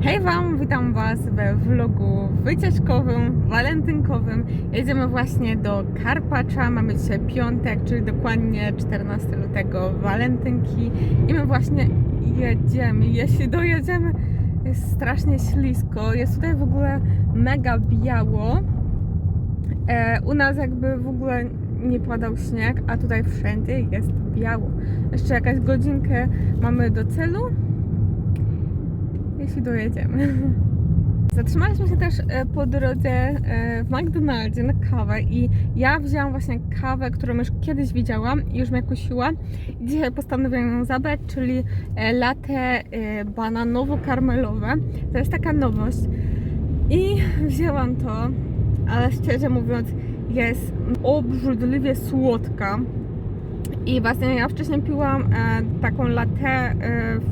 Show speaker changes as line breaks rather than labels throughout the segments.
Hej Wam, witam Was we vlogu wycieczkowym, walentynkowym. Jedziemy właśnie do Karpacza, mamy dzisiaj piątek, czyli dokładnie 14 lutego, walentynki i my właśnie jedziemy. Jeśli dojedziemy, jest strasznie ślisko, jest tutaj w ogóle mega biało. E, u nas jakby w ogóle nie padał śnieg, a tutaj wszędzie jest biało. Jeszcze jakaś godzinkę mamy do celu, jeśli dojedziemy. Zatrzymaliśmy się też e, po drodze e, w McDonaldzie na kawę i ja wzięłam właśnie kawę, którą już kiedyś widziałam i już mnie kusiła. Dzisiaj postanowiłam ją zabrać, czyli e, latte bananowo-karmelowe. To jest taka nowość. I wzięłam to, ale szczerze mówiąc jest obrzydliwie słodka. I właśnie ja wcześniej piłam e, taką latte, e,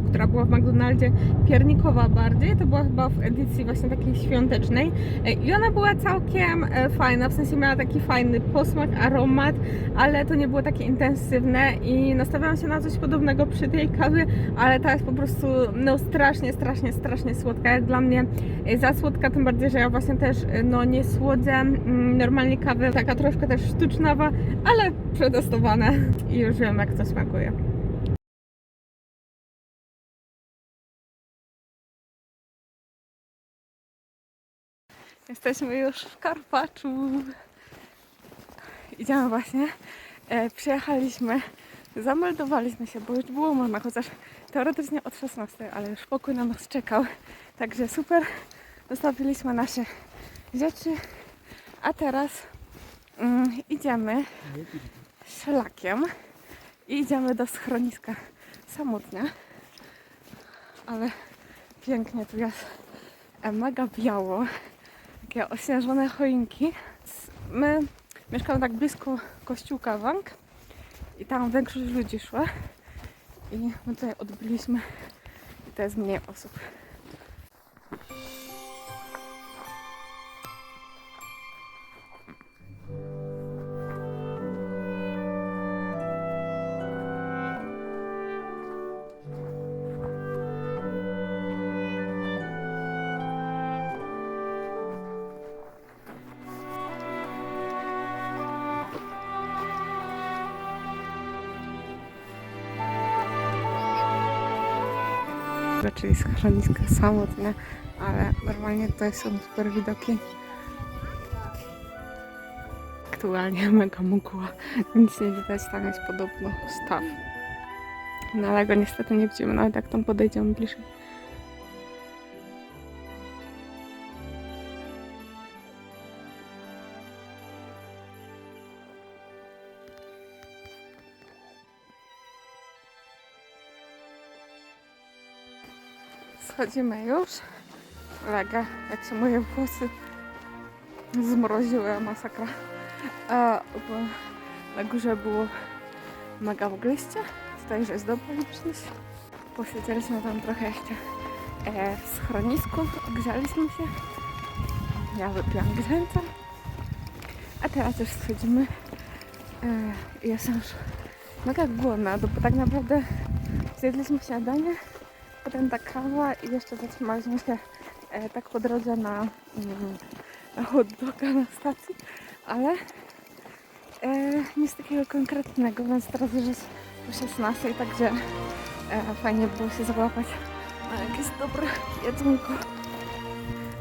która była w McDonaldzie, piernikowa bardziej. To była chyba w edycji właśnie takiej świątecznej. E, I ona była całkiem fajna, w sensie miała taki fajny posmak, aromat, ale to nie było takie intensywne i nastawiałam się na coś podobnego przy tej kawie, ale ta jest po prostu no strasznie, strasznie, strasznie słodka. Jak dla mnie za słodka, tym bardziej, że ja właśnie też no nie słodzę mm, normalnie kawy, taka troszkę też sztucznawa, ale przetestowane i już wiem jak to smakuje. Jesteśmy już w Karpaczu. Idziemy właśnie. E, przyjechaliśmy, zameldowaliśmy się, bo już było można, chociaż teoretycznie od 16, ale już pokój na nas czekał. Także super. Zostawiliśmy nasze rzeczy. A teraz mm, idziemy szlakiem i idziemy do schroniska samotnie. Ale pięknie tu jest e, mega biało. Takie ośnieżone choinki. My mieszkamy tak blisko kościółka Wang i tam większość ludzi szła. I my tutaj odbyliśmy i to jest mniej osób. Czyli schroniska samotne, ale normalnie tutaj są super widoki. Aktualnie mega mgła, nic nie widać, tam jest podobno staw. No ale go niestety nie widzimy, nawet jak tam podejdziemy bliżej. Schodzimy już. Lega, jak się moje włosy zmroziły, masakra. Bo na górze było mega mgliście. Tutaj już jest dobra liczność. Posiedzieliśmy tam trochę jeszcze e, w schronisku, ogrzaliśmy się. Ja wypiłam grzęca. A teraz już schodzimy. E, jestem już mega głodna, bo tak naprawdę zjedliśmy śniadanie ta kawa i jeszcze zatrzymaliśmy się e, tak po drodze na, mm, na hot doga na stacji, ale e, nic takiego konkretnego, więc teraz już jest po 16, także e, fajnie było się załapać na jakieś dobre jedzonko.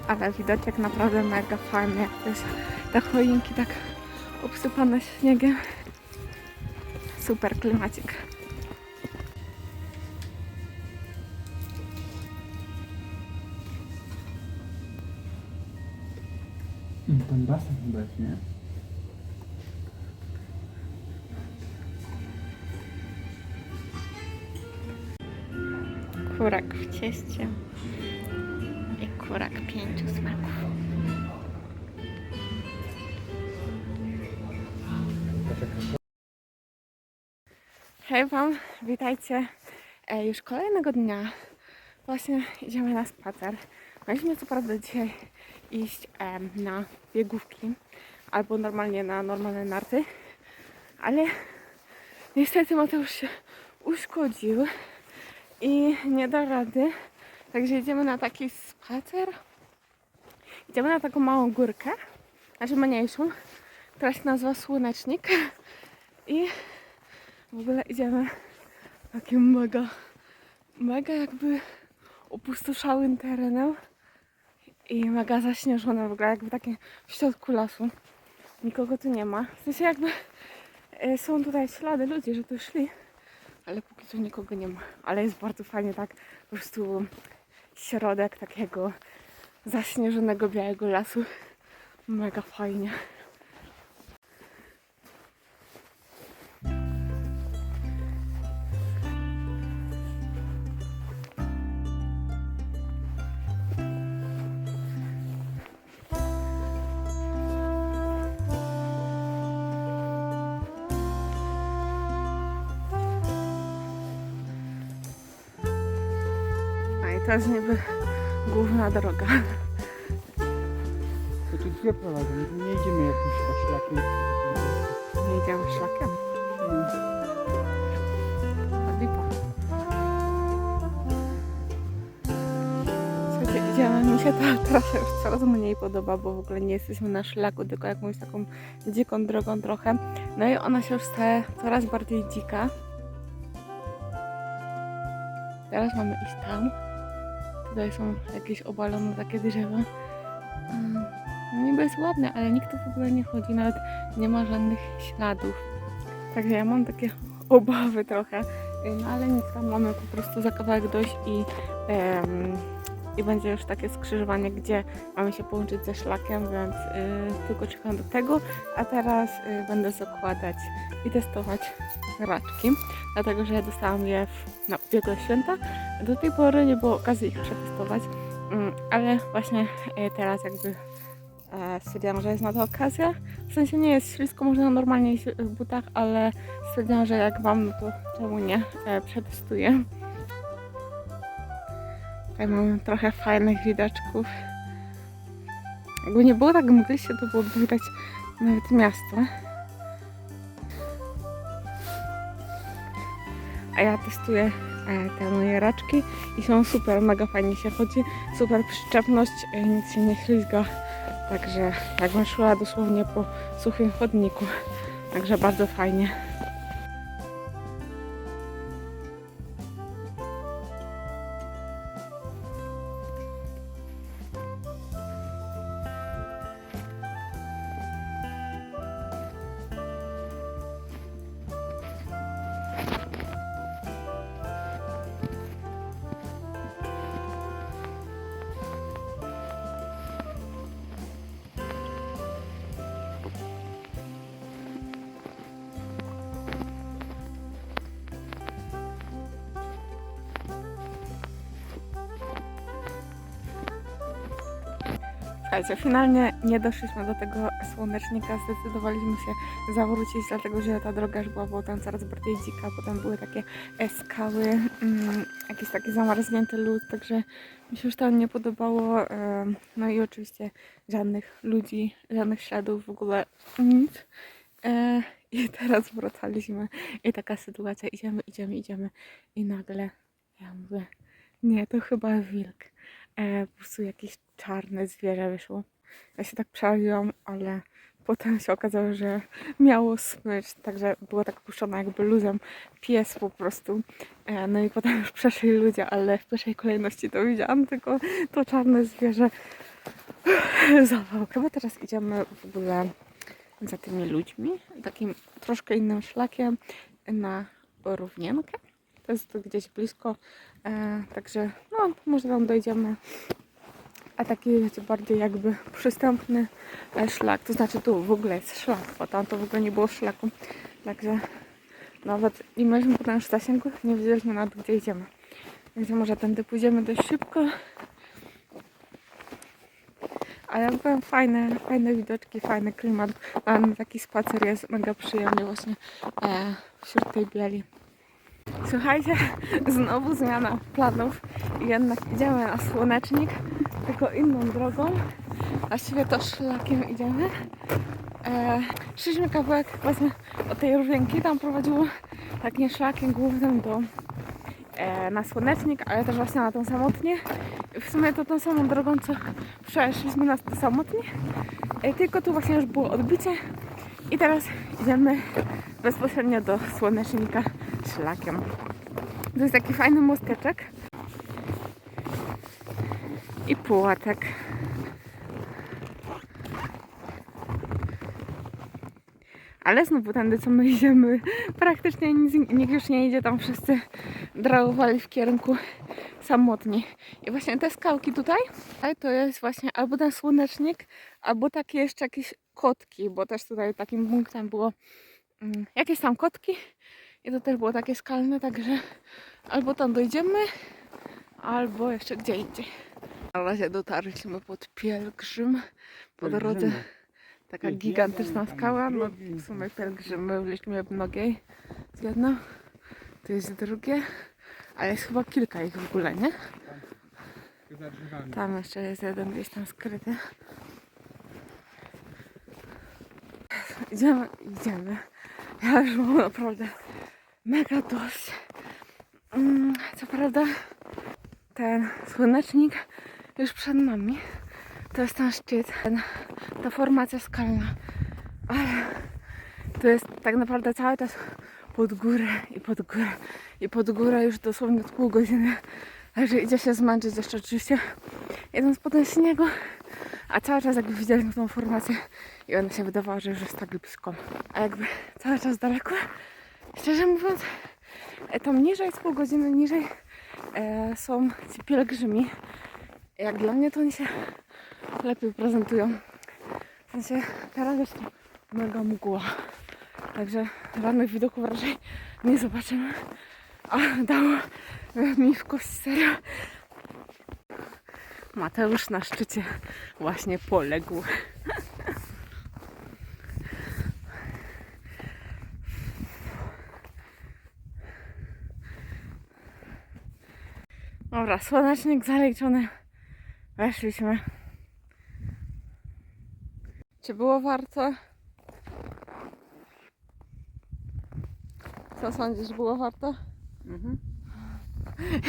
Ale widać jak naprawdę mega fajnie, to jest te choinki tak obsypane śniegiem. Super klimacik.
Ten basen chyba jest, nie?
Kurak w cieście i kurak pięciu smaków. Hej Wam, witajcie e, już kolejnego dnia. Właśnie idziemy na spacer. Mieliśmy co prawda dzisiaj iść em, na biegówki albo normalnie na normalne narty, ale niestety Mateusz się uszkodził i nie da rady Także idziemy na taki spacer. Idziemy na taką małą górkę, znaczy mniejszą, która się nazywa Słonecznik. I w ogóle idziemy takim mega, mega jakby opustoszałym terenem i mega zaśnieżone w ogóle, jakby takie w środku lasu. Nikogo tu nie ma. W sensie jakby e, są tutaj ślady ludzi, że tu szli, ale póki co nikogo nie ma. Ale jest bardzo fajnie tak po prostu środek takiego zaśnieżonego białego lasu. Mega fajnie. To jest niby główna droga.
To tu dwie prowadzą, nie idziemy jakimś szlakiem.
Nie idziemy szlakiem. A lipa. Słuchajcie, idziemy. Mi się ta trasa już coraz mniej podoba, bo w ogóle nie jesteśmy na szlaku, tylko jakąś taką dziką drogą trochę. No i ona się już staje coraz bardziej dzika. Teraz mamy iść tam. Tutaj są jakieś obalone takie drzewa. No niby jest ładne, ale nikt tu w ogóle nie chodzi, nawet nie ma żadnych śladów. Także ja mam takie obawy trochę, no ale nic, tam mamy po prostu za kawałek dojść i, em, i będzie już takie skrzyżowanie, gdzie mamy się połączyć ze szlakiem, więc y, tylko czekam do tego, a teraz y, będę zakładać i testować raczki, dlatego że ja dostałam je w, na ubiegłe święta. Do tej pory nie było okazji ich przetestować, mm, ale właśnie y, teraz jakby e, stwierdziłam, że jest na to okazja. W sensie nie jest ślisko, można normalnie iść w butach, ale stwierdziłam, że jak mam, no to czemu nie e, przetestuję. Tutaj mamy trochę fajnych widoczków. Jakby nie było tak mgliście, to byłoby widać nawet miasto. A ja testuję e, te moje raczki i są super, mega fajnie się chodzi, super przyczepność, e, nic się nie ślizga. Także jakbym szła dosłownie po suchym chodniku. Także bardzo fajnie. Słuchajcie, finalnie nie doszliśmy do tego słonecznika, zdecydowaliśmy się zawrócić, dlatego że ta droga już była potem coraz bardziej dzika, potem były takie skały, mm, jakiś taki zamarznięty lód, także mi się już tam nie podobało. No i oczywiście żadnych ludzi, żadnych śladów, w ogóle nic. E, I teraz wracaliśmy i taka sytuacja, idziemy, idziemy, idziemy i nagle ja mówię, nie, to chyba wilk e, po prostu jakieś czarne zwierzę wyszło. Ja się tak przeraziłam, ale potem się okazało, że miało smycz, także było tak puszczone jakby luzem pies po prostu. E, no i potem już przeszli ludzie, ale w pierwszej kolejności to widziałam tylko to czarne zwierzę. Zawał. Chyba teraz idziemy w ogóle za tymi ludźmi, takim troszkę innym szlakiem na równienkę. To jest tu gdzieś blisko, e, także no, może tam dojdziemy. A taki wiecie, bardziej jakby przystępny e, szlak, to znaczy tu w ogóle jest szlak, bo tam to w ogóle nie było szlaku. Także nawet nie mieliśmy potem już zasięgu, nie wiedzieliśmy nawet gdzie idziemy. Więc może tędy pójdziemy dość szybko. Ale byłem fajne, fajne widoczki, fajny klimat. Tam taki spacer jest mega przyjemny właśnie e, wśród tej bieli. Słuchajcie, znowu zmiana planów. Jednak idziemy na słonecznik, tylko inną drogą. To szlakiem idziemy. E, szliśmy kawałek właśnie od tej różynki, tam prowadziło takim szlakiem głównym do e, na Słonecznik, ale też właśnie na tą samotnię. W sumie to tą samą drogą, co przeszliśmy na to samotnie. E, tylko tu właśnie już było odbicie. I teraz idziemy bezpośrednio do Słonecznika szlakiem. To jest taki fajny mosteczek. I płotek. Ale znowu tędy, co my idziemy, praktycznie nic, nikt już nie idzie, tam wszyscy drogowali w kierunku samotni. I właśnie te skałki tutaj, to jest właśnie albo ten słonecznik, albo takie jeszcze jakieś kotki, bo też tutaj takim punktem było mm, jakieś tam kotki i to też było takie skalne, także albo tam dojdziemy, albo jeszcze gdzie indziej. Na razie dotarliśmy pod pielgrzym, po drodze taka gigantyczna skała, no w sumie pielgrzymy byliśmy w mnogiej, jest jedno, tu jest drugie, ale jest chyba kilka ich w ogóle, nie? Tam jeszcze jest jeden gdzieś tam skryty. Idziemy, idziemy. Ja już mam naprawdę mega dość. Mm, Co prawda ten słonecznik już przed nami. To jest ten szczyt, ten, ta formacja skalna. Ale to jest tak naprawdę cały czas pod górę i pod górę i pod górę już dosłownie od pół godziny. Także idzie się zmęczyć jeszcze oczywiście jedząc potem śniegu, a cały czas jakby widzieliśmy tą formację i ona się wydawała, że już jest tak blisko, a jakby cały czas daleko. Szczerze mówiąc, e, tam niżej, z pół godziny niżej e, są ci pielgrzymi. Jak dla mnie to oni się lepiej prezentują. W sensie teraz jest mega mgła. Także żadnych widoków raczej nie zobaczymy. A dało mi w kość serio. Mateusz na szczycie właśnie poległ. Dobra, słonecznik zaliczony. Weszliśmy. Czy było warto? Co sądzisz, było warto?
Mhm.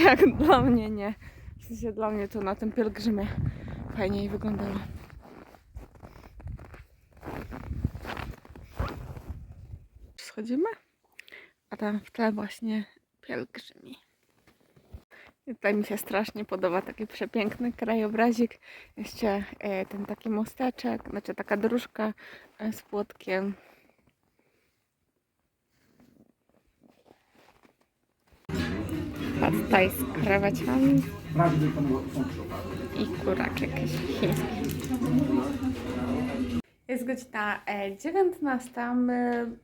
Jak dla mnie nie. W sensie dla mnie to na tym pielgrzymie fajniej wyglądało. Schodzimy, a tam w tle właśnie pielgrzymi. Tutaj mi się strasznie podoba taki przepiękny krajobrazik. Jeszcze e, ten taki mosteczek, znaczy taka dróżka e, z płotkiem. Pad z krawaciami i kuraczek chiński. Jest godzina e, 19. My mm,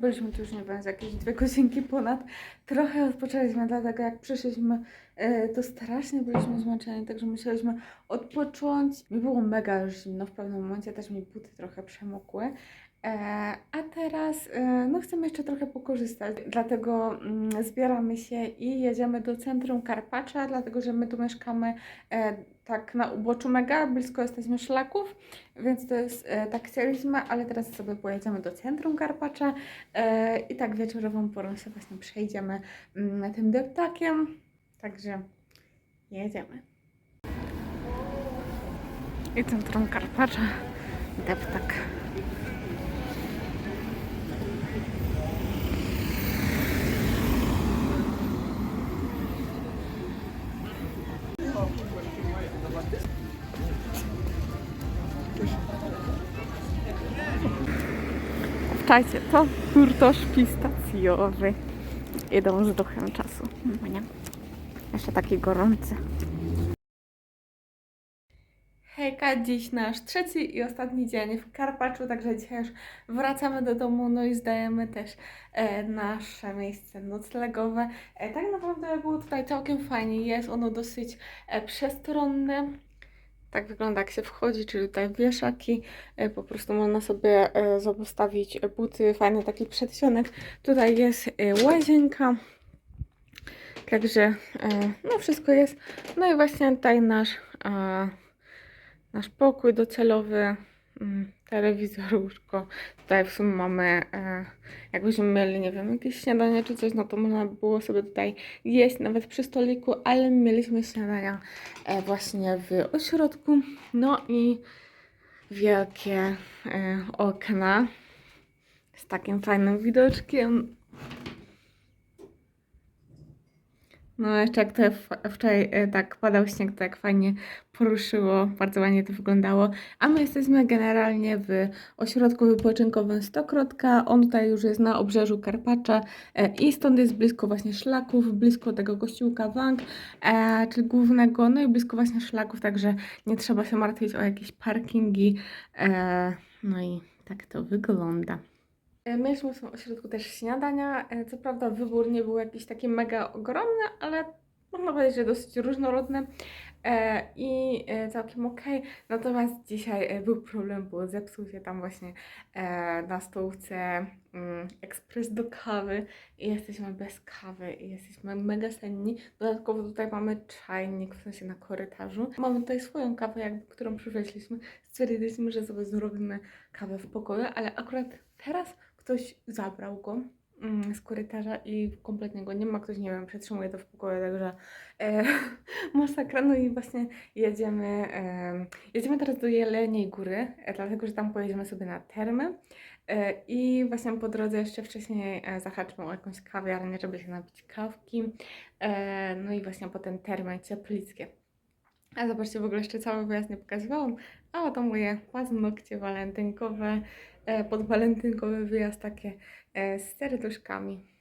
byliśmy tu już, nie wiem, jakieś dwie godzinki ponad. Trochę odpoczęliśmy, dlatego jak przyszliśmy, e, to strasznie byliśmy zmęczeni, także musieliśmy odpocząć. Mi było mega już zimno w pewnym momencie, też mi buty trochę przemokły. E, a teraz e, no chcemy jeszcze trochę pokorzystać, dlatego mm, zbieramy się i jedziemy do centrum Karpacza, dlatego że my tu mieszkamy e, tak na uboczu mega, blisko jesteśmy szlaków, więc to jest, tak chcieliśmy, ale teraz sobie pojedziemy do centrum Karpacza i tak wieczorową porą się właśnie przejdziemy mm, tym deptakiem, także jedziemy. I centrum Karpacza, deptak. Wczajcie, to turtosz pistacjowy. Idą z duchem czasu. Jeszcze taki gorący. Hejka, dziś nasz trzeci i ostatni dzień w Karpaczu, także dzisiaj już wracamy do domu, no i zdajemy też e, nasze miejsce noclegowe. E, tak naprawdę było tutaj całkiem fajnie, jest ono dosyć e, przestronne. Tak wygląda jak się wchodzi, czyli tutaj wieszaki, e, po prostu można sobie e, postawić buty, fajny taki przedsionek. Tutaj jest e, łazienka, także no wszystko jest. No i właśnie tutaj nasz, nasz pokój docelowy, mm, telewizor, łóżko. Tutaj w sumie mamy, e, jakbyśmy mieli, nie wiem, jakieś śniadanie czy coś, no to można by było sobie tutaj jeść nawet przy stoliku, ale mieliśmy śniadania e, właśnie w ośrodku. No i wielkie e, okna z takim fajnym widoczkiem. No jeszcze jak to wczoraj e, tak padał śnieg, to tak fajnie poruszyło, bardzo ładnie to wyglądało. A my jesteśmy generalnie w ośrodku wypoczynkowym Stokrotka. On tutaj już jest na obrzeżu Karpacza e, i stąd jest blisko właśnie szlaków, blisko tego kościółka Wang, e, czyli głównego, no i blisko właśnie szlaków, także nie trzeba się martwić o jakieś parkingi. No i tak to wygląda. Mieliśmy w tym ośrodku też śniadania. E, Co prawda wybór nie był jakiś taki mega ogromny, ale można powiedzieć, że dosyć różnorodny e, i e, całkiem okej. Natomiast dzisiaj był problem, bo zepsuł się tam właśnie na stołówce mm, ekspres do kawy i jesteśmy bez kawy i jesteśmy mega senni. Dodatkowo tutaj mamy czajnik, w sensie na korytarzu. Mamy tutaj swoją kawę, jakby, którą przywieźliśmy. Stwierdziliśmy, że sobie zrobimy kawę w pokoju, ale akurat teraz ktoś zabrał go mm, z korytarza i kompletnie go nie ma. Ktoś, nie wiem, przetrzymuje to w pokoju, także e, masakra. No i właśnie jedziemy, e, jedziemy teraz do Jeleniej Góry, e, dlatego, że tam pojedziemy sobie na termy. E, I właśnie po drodze jeszcze wcześniej e, zahaczmy o jakąś kawiarnię, żeby się napić kawki. E, no i właśnie potem termy cieplickie. A zobaczcie, w ogóle jeszcze cały wyjazd nie pokazywałam. A oto moje paznokcie walentynkowe, e, podwalentynkowy wyjazd takie e, z serduszkami.